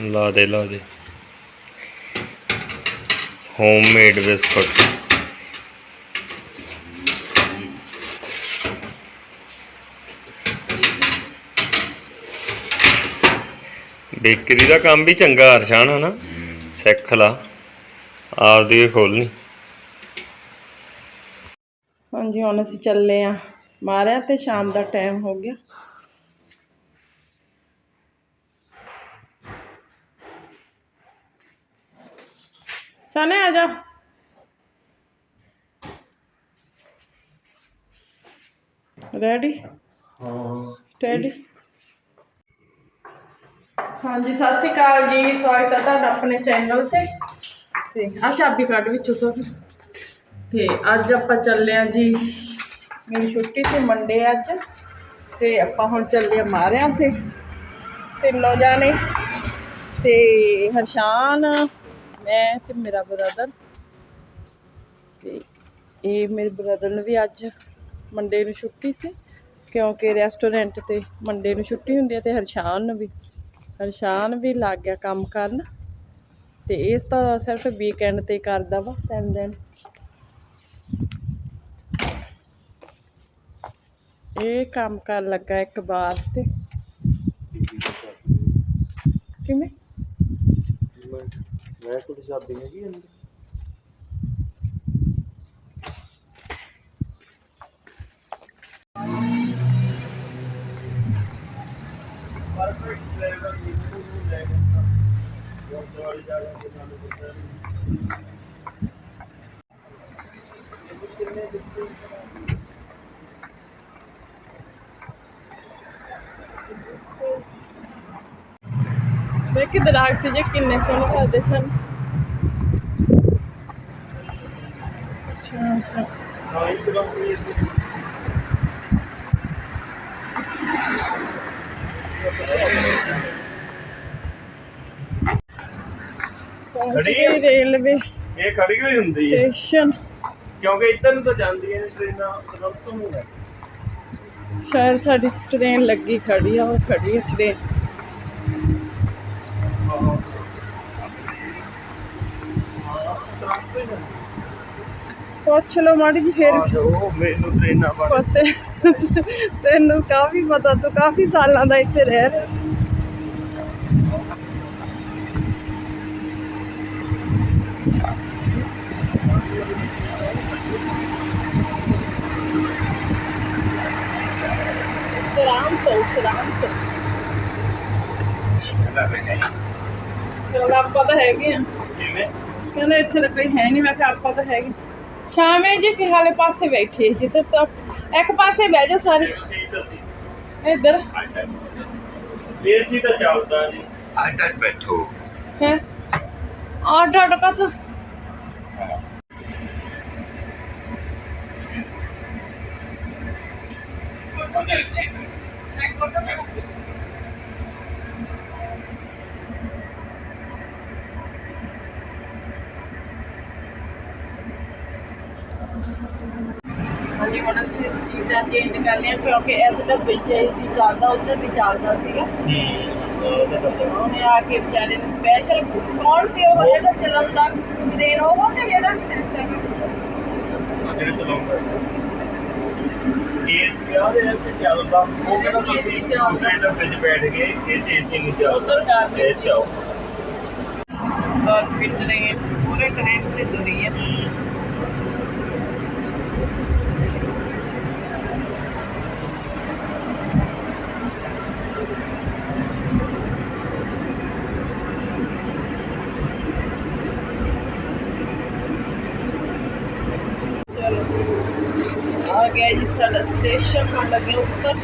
ਲਾ ਦੇ ਲਾ ਦੇ। ਹੋਮਮੇਡ ਬਿਸਕੁਟ ਬੇਕਰੀ ਦਾ ਕੰਮ ਵੀ ਚੰਗਾ ਅਰਸ਼ਾਨ ਹਨਾ? ਸਿੱਖ ਲਾ। ਆਪਦੀ ਖੋਲਣੀ ਹਾਂਜੀ, ਹੁਣ ਅਸੀਂ ਚੱਲੇ ਆ। ਮਾਰਿਆ ਤੇ ਸ਼ਾਮ ਦਾ ਟਾਈਮ ਹੋ ਗਿਆ। ਸਾਨੇ ਆ ਜਾ। ਰੈਡੀ ਹਾਂ ਸਟੈਡੀ ਹਾਂਜੀ, ਸਤਿ ਸ਼੍ਰੀ ਅਕਾਲ ਜੀ। ਸਵਾਗਤ ਹੈ ਤੁਹਾਡਾ ਆਪਣੇ ਚੈਨਲ ਤੇ। ਤੇ ਆ ਚਾਬੀ ਕੱਢ ਵਿੱਚੋਂ ਸੋਫੀ ਤੇ ਅੱਜ ਆਪਾਂ ਚੱਲੇ ਆ ਜੀ, ਮੇਰੀ ਛੁੱਟੀ ਸੀ ਮੰਡੇ ਅੱਜ। ਤੇ ਆਪਾਂ ਹੁਣ ਚੱਲੇ ਆ ਮਾਰਿਆਂ ਤੇ। ਤਿੰਨੋਂ ਜਾਣੇ। ਤੇ ਹਰਸ਼ਾਨ ਮੈਂ ਤੇ ਮੇਰਾ ਬ੍ਰਦਰ ਤੇ ਇਹ ਮੇਰੇ ਬ੍ਰਦਰ ਨੂੰ ਵੀ ਅੱਜ ਮੰਡੇ ਨੂੰ ਛੁੱਟੀ ਸੀ, ਕਿਉਂਕਿ ਰੈਸਟੋਰੈਂਟ ਤੇ ਮੰਡੇ ਨੂੰ ਛੁੱਟੀ ਹੁੰਦੀ ਹੈ ਤੇ ਹਰਸ਼ਾਨ ਨੂੰ ਵੀ, ਹਰਸ਼ਾਨ ਵੀ ਲੱਗ ਗਿਆ ਕੰਮ ਕਰਨ ਤੇ ਇਸ ਤਾਂ ਸਿਰਫ ਵੀਕਐਂਡ ਤੇ ਕਰਦਾ ਵਾ, ਤਿੰਨ ਦਿਨ। ਇਹ ਕੰਮ ਕਰਨ ਲੱਗਾ ਇੱਕ ਬਾਰ ਤੇ ਕਿਵੇਂ ਮੈਂ ਕੋਈ ਚਾਬੀ ਹੈਗੀ ਅੰਦਰ? ਦੇਖ ਦਰਖਤ ਜੇ ਕਿੰਨੇ ਸੋਹਣੇ ਲੱਗਦੇ ਸਨ। ਅੱਛਾ। ਅੱਛਾ ਹਾਂ ਇਹ ਤਾਂ ਬਸ ਪਹੁੰਚ ਖੜੀ ਗਈ ਆ? ਰੇਲਵੇ ਇਹ ਖੜੀ ਹੋਈ ਹੁੰਦੀ ਹੈ ਸਟੇਸ਼ਨ। ਕਿਉਂਕਿ ਇੱਧਰ ਨੂੰ ਤਾਂ ਜਾਂਦੀਆਂ ਨੇ ਟ੍ਰੇਨਾਂ ਰੁਕ ਤੋਂ ਨੂੰ ਹੈ ਸ਼ਾਇਦ ਸਾਡੀ ਟ੍ਰੇਨ ਲੱਗੀ ਖੜੀ ਆ ਉਹ ਖੜੀ ਆ ਟ੍ਰੇਨ। ਪੁੱਛ ਲਓ ਮਾੜੀ ਜੀ ਫੇਰ। ਉਹ ਮੈਨੂੰ ਟ੍ਰੇਨਾਂ ਬਣ ਪਤੇ। ਤੈਨੂੰ ਕਾਫੀ ਪਤਾ ਤੂੰ ਕਾਫੀ ਸਾਲਾਂ ਦਾ ਇੱਥੇ ਰਹਿ ਰਿਹਾ। ਸਲਾਮ ਤੋਂ ਸਲਾਮ ਤੋਂ ਚਲ ਆਪਾਂ ਤਾਂ ਹੈਗੇ ਆ। ਕਹਿੰਦੇ ਇੱਥੇ ਤਾਂ ਕੋਈ ਹੈ ਨਹੀਂ ਮੈਂ ਕਿਹਾ ਆਪਾਂ ਤਾਂ ਹੈਗੇ। ਸ਼ਾਮੇ ਜੀ ਕਿ ਹਾਲੇ ਪਾਸੇ ਬੈਠੇ ਜਿੱਥੇ ਤਾਂ ਇੱਕ ਪਾਸੇ ਬਹਿ ਜਾ ਸਾਰੇ। ਸੀ ਤਾਂ ਸੀ ਇੱਧਰ ਏਸੀ ਤਾਂ ਚੱਲਦਾ ਜੀ ਅੰਦਰ ਬੈਠੋ ਹੈ। ਆਟ ਆਟ ਕਾ ਹਾਂਜੀ ਹੁਣ ਅਸੀਂ ਸੀਟਾਂ ਚੇਂਜ ਕਰ ਲਿਆ ਕਿਉਂਕਿ ਇਸ ਡੱਬੇ 'ਚ ਏਸੀ ਚੱਲਦਾ ਉੱਧਰ ਵੀ ਚੱਲਦਾ ਸੀਗਾ। ਉਹਨੇ ਆ ਕੇ ਵਿਚਾਰੇ ਨੇ ਸਪੈਸ਼ਲ ਕੌਣ ਸੀ ਉਹ? ਜਿਹੜਾ ਚੱਲਦਾ ਟ੍ਰੇਨ ਉਹ ਤੇ ਜਿਹੜਾ ਜਿਹੜੇ ਚਲਾਉਂਦਾ ਏਸੀ ਆ ਦੇ ਵਿੱਚ ਚੱਲਦਾ। ਉਹ ਕਹਿੰਦਾ AC ਤੁਸੀਂ ਚੱਲਦਾ। ਦੂਸਰੇ ਡੱਬੇ 'ਚ ਬੈਠ ਗਏ ਇਹ 'ਚ ਏਸੀ ਨਹੀਂ ਚੱਲਦਾ ਉੱਧਰ ਕਰ ਲਈ ਇਹ ਸੀ। ਚਾਓ ਔਰ ਫਿਰ ਟ੍ਰੇਨ ਪੂਰੇ ਟ੍ਰੇਨ ਤੇ ਤੁਰੀ ਹੈ ਚਲੋ ਆ ਗਿਆ ਜੀ ਸਾਡਾ ਸਟੇਸ਼ਨ ਹੁਣ ਲੱਗੇ ਉੱਤਰ।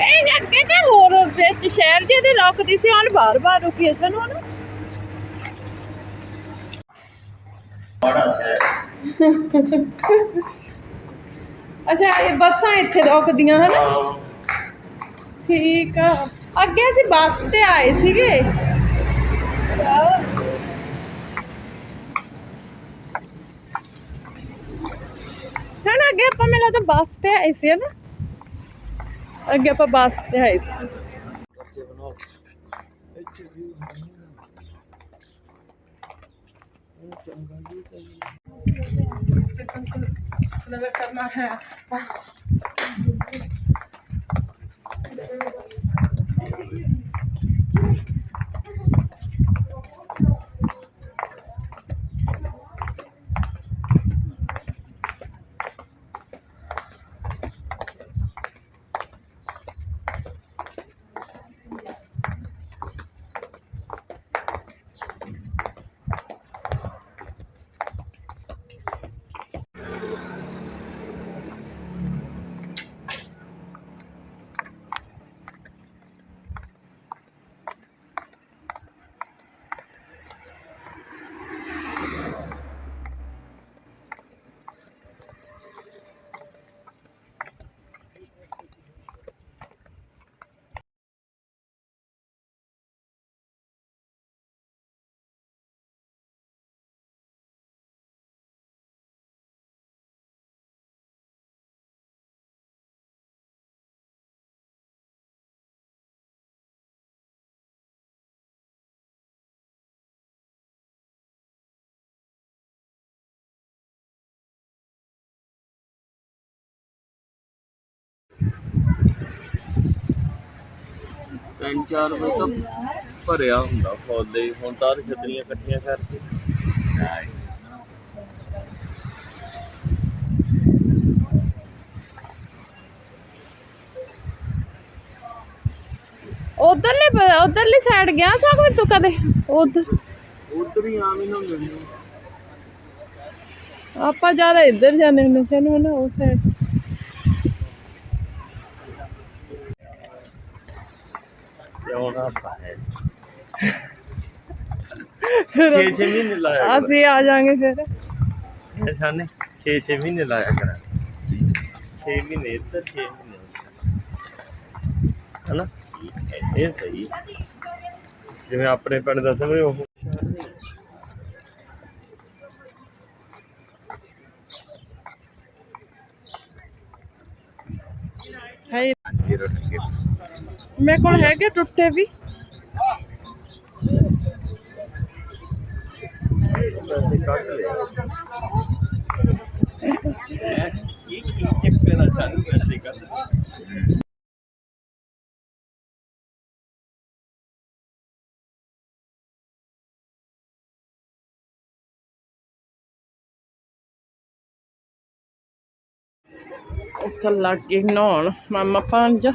ਇਹ ਅੱਗੇ ਤੇ ਹੋਰ ਵਿੱਚ ਸ਼ਹਿਰ ਜੇ ਦੇ ਰੁਕਦੀ ਸੀ ਹੁਣ ਬਾਰ-ਬਾਰ ਰੁਕੀ ਅਸਾਂ ਨੂੰ ਨਾ ਬੜਾ ਸ਼ਹਿਰ। ਅੱਛਾ ਇਹ ਬੱਸਾਂ ਇੱਥੇ ਰੁਕਦੀਆਂ ਹਨ। ਠੀਕ ਆ। ਅੱਗੇ ਅਸੀਂ ਬੱਸ ਤੇ ਆਏ ਸੀਗੇ। ਹਣ ਅੱਗੇ ਆਪਾਂ ਮੇਲਾ ਬੱਸ ਤੇ ਆਏ ਸੀ ਨਾ ਅੱਗੇ ਆਪਾਂ ਬੱਸ ਤੇ ਆਏ ਸੀ। ਨਗਰ ਕਰਨਾ ਹੈ। Thanks, everyone. ਤਿੰਨ ਚਾਰ ਵਜੇ ਤੱਕ ਭਰਿਆ ਹੁੰਦਾ ਫੌਜ ਦੇ ਹੁਣ ਤਾਂ ਛਤਰੀਆਂ ਇਕੱਠੀਆਂ ਕਰਕੇ। ਨਾਈਸ ਉਧਰਲੇ ਉਧਰਲੀ ਸਾਈਡ ਗਿਆ ਸਾਗਰ ਤੂੰ ਕਦੇ? ਉਧਰ। ਉਧਰ ਹੀ ਹੀ ਨਾ ਮਿਲਣੀ। ਆਪਾਂ ਜ਼ਿਆਦਾ ਇੱਧਰ ਜਾਂਦੇ ਹੁੰਦੇ ਸੀ ਨਾ ਨਾ ਉਹ ਸਾਈਡ ਤੇ ਹੁਣ ਆਪਾਂ ਹੈ 6 6 ਮਹੀਨੇ ਲਾਇਆ ਅਸੀਂ ਆ ਜਾਾਂਗੇ ਫਿਰ। ਨਿਸ਼ਾਨੇ 6 6 ਮਹੀਨੇ ਲਾਇਆ ਕਰਾਂ। 6 ਮਹੀਨੇ ਇੱਧਰ 6 ਮਹੀਨੇ ਉੱਧਰ। ਹਨਾ? ਇਹ ਸਹੀ ਜਿਵੇਂ ਆਪਣੇ ਪਿੰਡ ਦਾ ਸਮਝ ਉਹ ਹੈ ਮੇਰੇ ਕੋਲ ਹੈਗੇ ਟੁੱਟੇ ਵੀ। ਵੈਸੇ ਇਹ ਕੀ ਚੱਕਰ ਆ ਸਾਨੂੰ ਵੈਸੇ ਕੱਢ ਉੱਥੇ ਲੱਗ ਗਈ ਨਹਾਉਣ। ਮਾਮਾ ਪੰਜ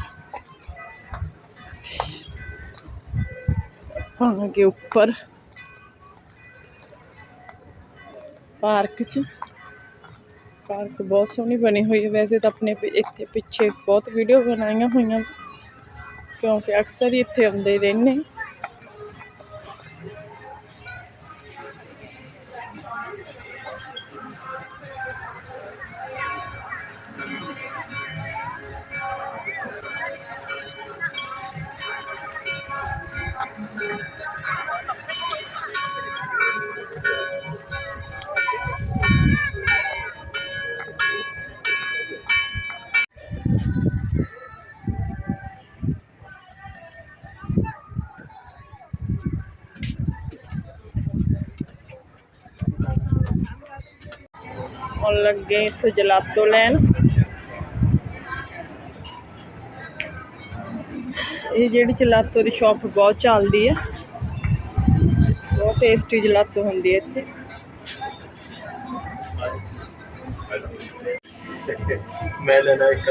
ਪਾਣ ਕੇ ਉੱਪਰ ਪਾਰਕ 'ਚ। ਪਾਰਕ ਬਹੁਤ ਸੋਹਣੀ ਬਣੀ ਹੋਈ ਹੈ। ਵੈਸੇ ਤਾਂ ਆਪਣੇ ਇੱਥੇ ਪਿੱਛੇ ਬਹੁਤ ਵੀਡੀਓ ਬਣਾਈਆਂ ਹੋਈਆਂ। ਕਿਉਂਕਿ ਅਕਸਰ ਹੀ ਇੱਥੇ ਆਉਂਦੇ ਰਹਿੰਦੇ। ਲੱਗੇ ਇੱਥੇ ਜਲਾਤੋ ਲੈਣ। ਇਹ ਜਿਹੜੀ ਜਲਾਤੋ ਦੀ ਸ਼ਾਪ ਬਹੁਤ ਚੱਲਦੀ ਹੈ। ਬਹੁਤ ਟੇਸਟੀ ਜਲਾਤੋ ਹੁੰਦੀ ਹੈ ਇੱਥੇ। ਮੈਂ ਲੈਣਾ ਇੱਕ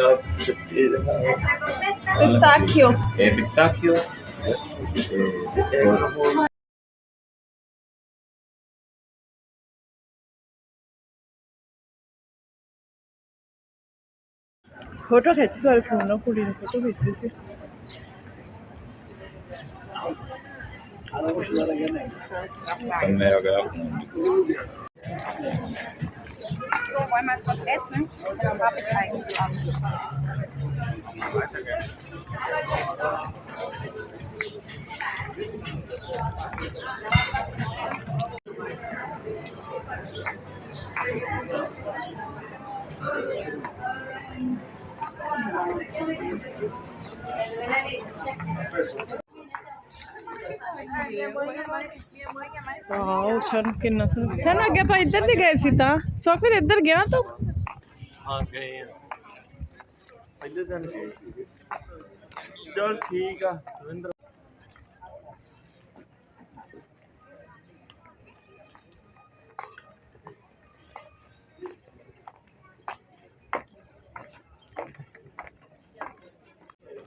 ਪਿਸਤਾਚੀਓ Eh, pistacchio? खटं खायचीच अरे पूर्ण पुढील खटं घ्यायची So, wollen wir jetzt was essen? Das habe ich eigentlich auch. इधर भी गए सीता? सो फिर इधर गया तो? हाँ गए चल ठीक है, रविंद्र।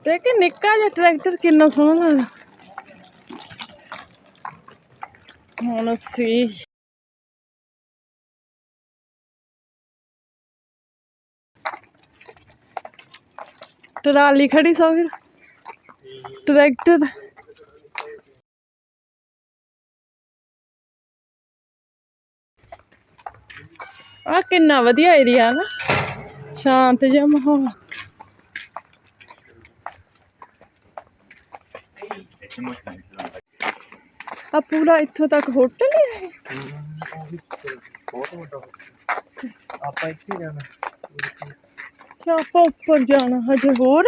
ਤੇ ਕਿ ਨਿੱਕਾ ਜਿਹਾ ਟਰੈਕਟਰ ਕਿੰਨਾ ਸੋਹਣਾ ਲੱਗਦਾ। ਹੁਣ ਅਸੀਂ ਟਰਾਲੀ ਖੜੀ ਸੋ ਫਿਰ ਟਰੈਕਟਰ। ਆ ਕਿੰਨਾ ਵਧੀਆ ਏਰੀਆ ਨਾ। ਸ਼ਾਂਤ ਜਿਹਾ ਮਾਹੌਲ। ਆ ਪੂਰਾ ਇੱਥੋਂ ਤੱਕ ਹੋਟਲ ਹੀ ਹੈ ਬਹੁਤ ਵੱਡਾ ਆਪਾਂ ਇੱਥੇ ਜਾਣਾ ਆਪਾਂ ਉੱਪਰ ਜਾਣਾ ਹਜੇ ਹੋਰ?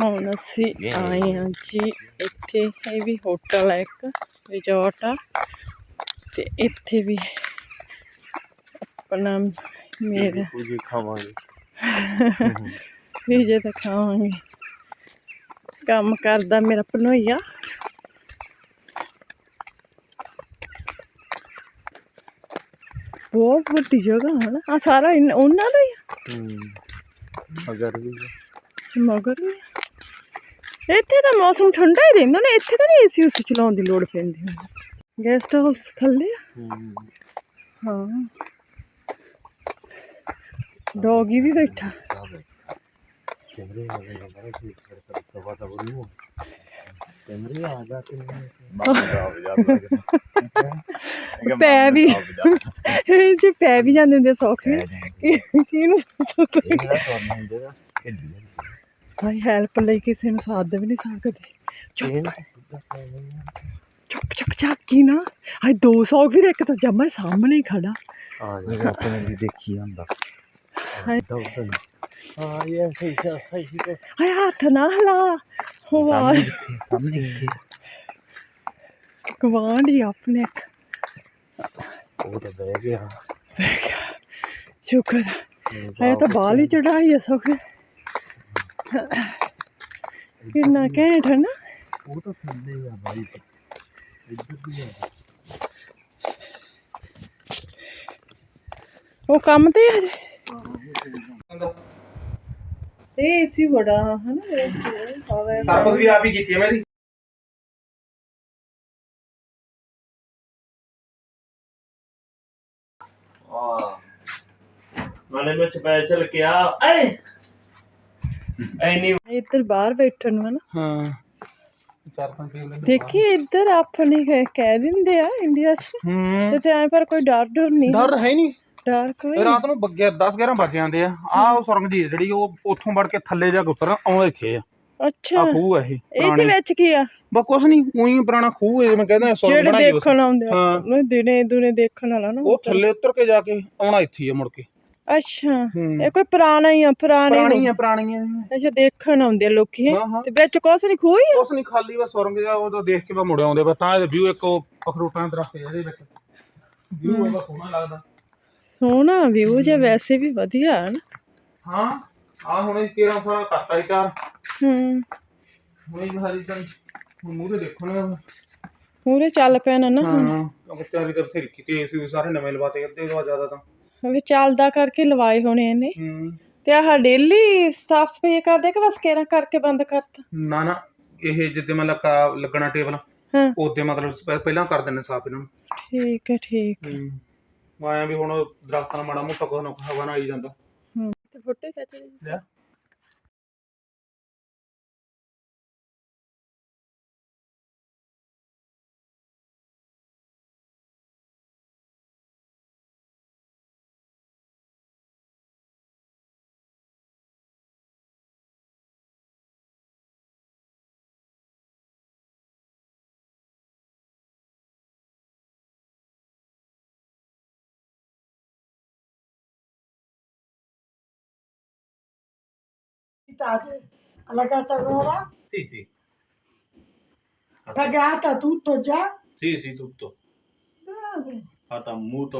ਹੁਣ ਅਸੀਂ ਆਏ ਹਾਂ ਜੀ ਇੱਥੇ ਇਹ ਵੀ ਹੋਟਲ ਹੈ ਇੱਕ ਰਿਜ਼ੋਰਟ ਆ। ਤੇ ਇੱਥੇ ਵੀ ਆਪਣਾ ਮੇਰਾ। ਪੂਜੀ ਖਾਵਾਂਗੇ। ਵੀ ਜੇ ਤਾਂ ਖਾਵਾਂਗੇ। ਕੰਮ ਕਰਦਾ ਮੇਰਾ ਭਨੋਈਆ ਬਹੁਤ ਵੱਡੀ ਜਗ੍ਹਾ ਹੈ ਨਾ ਆ ਸਾਰਾ ਉਹਨਾਂ ਦਾ ਹੀ ਹੂੰ ਅਗਰ ਵੀ ਮਗਰ ਵੀ। ਇੱਥੇ ਤਾਂ ਮੌਸਮ ਠੰਡਾ ਹੀ ਰਹਿੰਦਾ ਨਾ। ਇੱਥੇ ਤਾਂ ਨਹੀਂ ਏਸੀ ਉਸ ਚਲਾਉਣ ਦੀ ਲੋੜ ਪੈਂਦੀ ਗੈਸਟ ਹਾਊਸ ਥੱਲੇ ਹੂੰ ਹਾਂ ਡੌਗੀ ਵੀ ਬੈਠਾ ਕੈਮਰੇ ਆ ਗਏ ਨਾ ਕਿ ਕਰ ਕਰ ਵਾਤਾ ਬੋਲੂ ਕੈਮਰੇ ਆ ਜਾ ਕੇ ਪੈ ਵੀ ਇਹ ਜੇ ਪੈ ਵੀ ਜਾਂਦੇ ਹੁੰਦੇ ਸੌਖ ਵੀ ਕਿਹਨੂੰ ਭਾਈ ਹੈਲਪ ਲਈ ਕਿਸੇ ਨੂੰ ਸਾਥ ਵੀ ਨਹੀਂ ਸਕਦੇ ਚੁੱਪ ਚੁੱਪ ਚੁੱਪ ਚਾਕੀ ਨਾ ਹਾਏ ਦੋ ਸੌ ਵੀ ਇੱਕ ਤਾਂ ਜਮਾ ਸਾਹਮਣੇ ਹੀ ਖੜਾ ਆ ਜਾ ਆਪਣੇ ਵੀ ਦੇਖੀ ਜਾਂਦਾ ਹਾਏ ਹਾਂ ਇਹ ਸਹੀ ਸਹੀ ਸਹੀ ਹਾਏ ਹੱਥ ਨਾ ਹਲਾ ਵਾਹ ਸਾਹਮਣੇ ਗਵਾਂਢੀ ਆਪਣੇ ਉਹ ਤਾਂ ਬਹਿ ਗਿਆ ਸ਼ੁਕਰ ਹੈ ਤਾਂ ਬਾਲ ਹੀ ਚੜਾਈ ਐ ਸੁਖ ਕਿੰਨਾ ਘੈਂਟ ਹੈ ਨਾ ਉਹ ਤਾਂ ਥੱਲੇ ਆ ਬਾਈ ਇੱਧਰ ਵੀ ਆ ਉਹ ਕੰਮ ਤੇ ਹੈ ਤੇ ਏਸੀ ਬੜਾ ਹਨਾ ਇਹ ਪਾਵੇ ਵਾਪਸ ਵੀ ਆਪ ਹੀ ਕੀਤੀ ਹੈ ਮੈਂ ਦੀ ਮੈਨੇ ਮੈਂ ਸਪੈਸ਼ਲ ਕਿਹਾ ਐ ਐਨੀ ਇੱਧਰ ਬਾਹਰ ਬੈਠਣ ਨੂੰ ਹਨਾ। ਹਾਂ। ਚਾਰ ਪੰਜ ਟੇਬਲ ਦੇਖੀ ਇੱਧਰ ਆਪਣੇ ਕਹਿ ਦਿੰਦੇ ਆ ਇੰਡੀਆ 'ਚ। ਹੂੰ। ਤੇ ਐ ਪਰ ਕੋਈ ਡਰ ਡਰ ਨਹੀਂ। ਡਰ ਹੈ ਨਹੀਂ। ਰਾਤ ਨੂੰ 10 11 ਵੱਜ ਜਾਂਦੇ ਆ। ਆਹ ਉਹ ਸੁਰੰਗ ਦੀ ਹੈ ਜਿਹੜੀ ਉਹ ਉੱਥੋਂ ਵੜ ਕੇ ਥੱਲੇ ਜਾ ਕੇ ਉਤਰਨ ਆਉਂਦੇ ਆ। ਅੱਛਾ। ਆ ਖੂਹ ਆ ਇਹ ਇਹਦੇ ਵਿੱਚ ਕੀ ਆ? ਬਸ ਕੁਛ ਨਹੀਂ ਉਹੀ ਪੁਰਾਣਾ ਖੂਹ ਹੈ ਮੈਂ ਕਹਿੰਦਾ ਸੁਰੰਗ ਜਿਹੜੇ ਬਣਾਈ ਦੇਖਣ ਆਉਂਦੇ ਆ। ਹਾਂ। ਉਹ ਦਿਨੇ ਦੁਨੇ ਦੇਖਣ ਵਾਲਾ ਨਾ ਉਹ ਥੱਲੇ ਉਤਰ ਕੇ ਜਾ ਕੇ ਆਉਣਾ ਇੱਥੇ ਹੀ ਆ ਮੁੜ ਕੇ। ਅੱਛਾ। ਹੂੰ। ਇਹ ਕੋਈ ਪੁਰਾਣਾ ਹੀ ਆ ਪੁਰਾਣੇ ਪੁਰਾਣੀ ਆ ਪੁਰਾਣੀ ਆ। ਅੱਛਾ ਦੇਖਣ ਆਉਂਦੇ ਆ ਲੋਕੀ ਹੈਂ? ਹਾਂ, ਹਾਂ। ਤੇ ਵਿੱਚ ਕੁਛ ਨਹੀਂ ਖੋਈ ਆ? ਕੁਛ ਨਹੀਂ ਖਾਲੀ ਬਸ ਸੁਰੰਗ ਜਾ ਉਹ ਤਾਂ ਦੇਖ ਕੇ ਬਸ ਮੁੜ ਆਉਂਦੇ ਬਸ ਤਾਂ ਇਹਦੇ ਵਿਊ ਇੱਕ ਉਹ ਅਖਰੋਟਾਂ ਦੇ ਦਰਖਤ ਇਹਦੇ ਵਿੱਚ। ਵਿਊ ਇਹਦਾ ਸੋਹਣਾ ਲੱਗਦਾ। ਸੋਹਣਾ ਵਿਊ ਜੇ ਵੈਸੇ ਵੀ ਵਧੀਆ ਹੈ ਨਾ। ਹਾਂ ਆ ਹੁਣ ਇਹ ਕੇਰਾ ਸਾਰਾ ਕਰਤਾ ਹੀ ਚਾਰ ਹੂੰ। ਹੁਣ ਹਰੀ ਤਾਂ ਹੁਣ ਮੂਹਰੇ ਦੇਖਣੇ ਪੂਰੇ ਚੱਲ ਪੈਣ ਨਾ ਹਾਂ ਕਿਉਂਕਿ ਚਾਰੀ ਤਾਂ ਬਥੇਰੀ ਕੀਤੀ ਸੀ ਸਾਰੇ ਨਵੇਂ ਲਵਾਤੇ ਅੱਧੇ ਤੋਂ ਜ਼ਿਆਦਾ ਤਾਂ। ਵੀ ਚੱਲਦਾ ਕਰਕੇ ਲਵਾਏ ਹੋਣੇ ਇਹਨੇ। ਹੂੰ। ਤੇ ਆਹ ਡੇਲੀ ਸਾਫ਼ ਸਫ਼ਾਈ ਕਰਦੇ ਕਿ ਬਸ ਕੇਰਾ ਕਰਕੇ ਬੰਦ ਕਰਤਾ? ਨਾ ਨਾ ਇਹ ਜਿੱਦੇ ਮਤਲਬ ਕਾ- ਲੱਗਣਾ ਟੇਬਲ ਹਾਂ। ਉਹਦੇ ਮਤਲਬ ਸ- ਪਹਿਲਾਂ ਕਰ ਦਿੰਦੇ ਸਾਫ਼ ਇਹਨਾਂ ਨੂੰ। ਠੀਕ ਹੈ ਠੀਕ ਹੈ। ਹੂੰ। ਆਇਆ ਵੀ ਹੁਣ ਦਰਖਤਾਂ ਮਾੜਾ ਮੋਟਾ ਕੋਈ ਨਾ ਕੋਈ ਹਵਾ ਨਾ ਆਈ ਜਾਂਦਾ। ਹੂੰ। ਤੇ ਫੋਟੋ ਖਿੱਚ ਲਈ ਲਿਆ। Visitate alla Casa Nuova? Sì, sì. Pagata tutto già? Sì, sì, tutto. Bravo. Fatta un mutuo